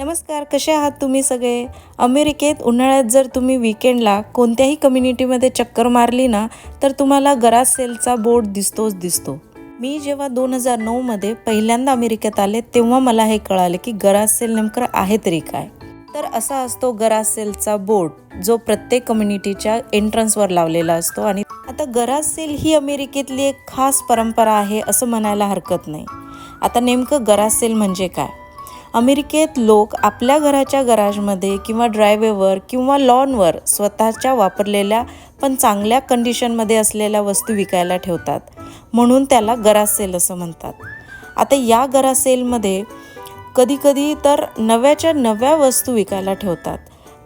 नमस्कार कसे आहात तुम्ही सगळे? अमेरिकेत उन्हाळ्यात जर तुम्ही विकेंडला कोणत्याही कम्युनिटीमध्ये चक्कर मारली ना तर तुम्हाला गराज सेलचा बोर्ड दिसतोच दिसतो. मी जेव्हा दोन हजार नऊमध्ये पहिल्यांदा अमेरिकेत आले तेव्हा मला हे कळाले की गराज सेल नेमकं आहे तरी काय. तर असा असतो गराज सेलचा बोर्ड जो प्रत्येक कम्युनिटीच्या एंट्रन्सवर लावलेला असतो आणि आता गराज सेल ही अमेरिकेतली एक खास परंपरा आहे असं म्हणायला हरकत नाही. आता नेमकं गराज सेल म्हणजे काय? अमेरिकेत लोक आपल्या घराच्या गराजमध्ये किंवा ड्रायवेवर किंवा लॉनवर स्वतःच्या वापरलेल्या पण चांगल्या कंडिशनमध्ये असलेल्या वस्तू विकायला ठेवतात. म्हणून त्याला गराज सेल असं म्हणतात. आता या गराज सेलमध्ये कधीकधी तर नव्याच्या नव्या वस्तू विकायला ठेवतात.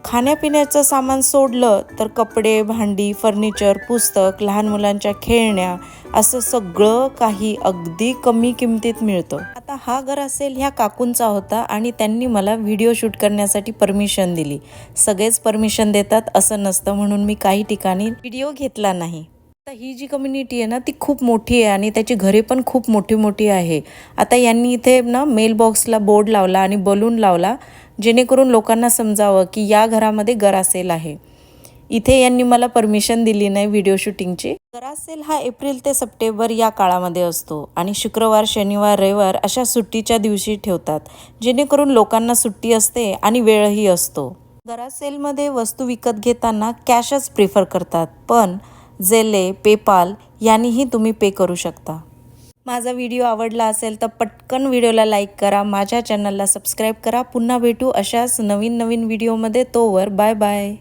खाण्यापिण्याचं सामान सोडलं तर कपडे भांडी फर्निचर पुस्तक लहान मुलांच्या खेळण्या असं सगळं काही अगदी कमी किमतीत मिळतं. आता हा घर असेल ह्या काकूंचा होता आणि त्यांनी मला व्हिडिओ शूट करण्यासाठी परमिशन दिली. सगळेच परमिशन देतात असं नसतं म्हणून मी काही ठिकाणी व्हिडिओ घेतला नाही. आता ही जी कम्युनिटी आहे ना ती खूप मोठी आहे आणि त्याची घरे पण खूप मोठी मोठी आहे. आता यांनी इथे ना मेलबॉक्सला बोर्ड लावला आणि बलून लावला जेणेकरून लोकांना समजावं की या घरामध्ये गरासेल आहे. इथे यांनी मला परमिशन दिली नाही व्हिडिओ शूटिंगची गरासेल हा एप्रिल ते सप्टेंबर या काळामध्ये असतो आणि शुक्रवार शनिवार रविवार अशा सुट्टीच्या दिवशी ठेवतात जेणेकरून लोकांना सुट्टी असते आणि वेळही असतो. गरासेलमध्ये वस्तू विकत घेताना कॅशच प्रिफर करतात पण जेले पेपाल यांनीही तुम्ही पे करू शकता. माझा व्हिडिओ आवडला असेल तर पटकन व्हिडिओला लाईक करा माझ्या चॅनलला सबस्क्राईब करा. पुन्हा भेटू अशाच नवीन नवीन व्हिडिओमध्ये तोवर बाय बाय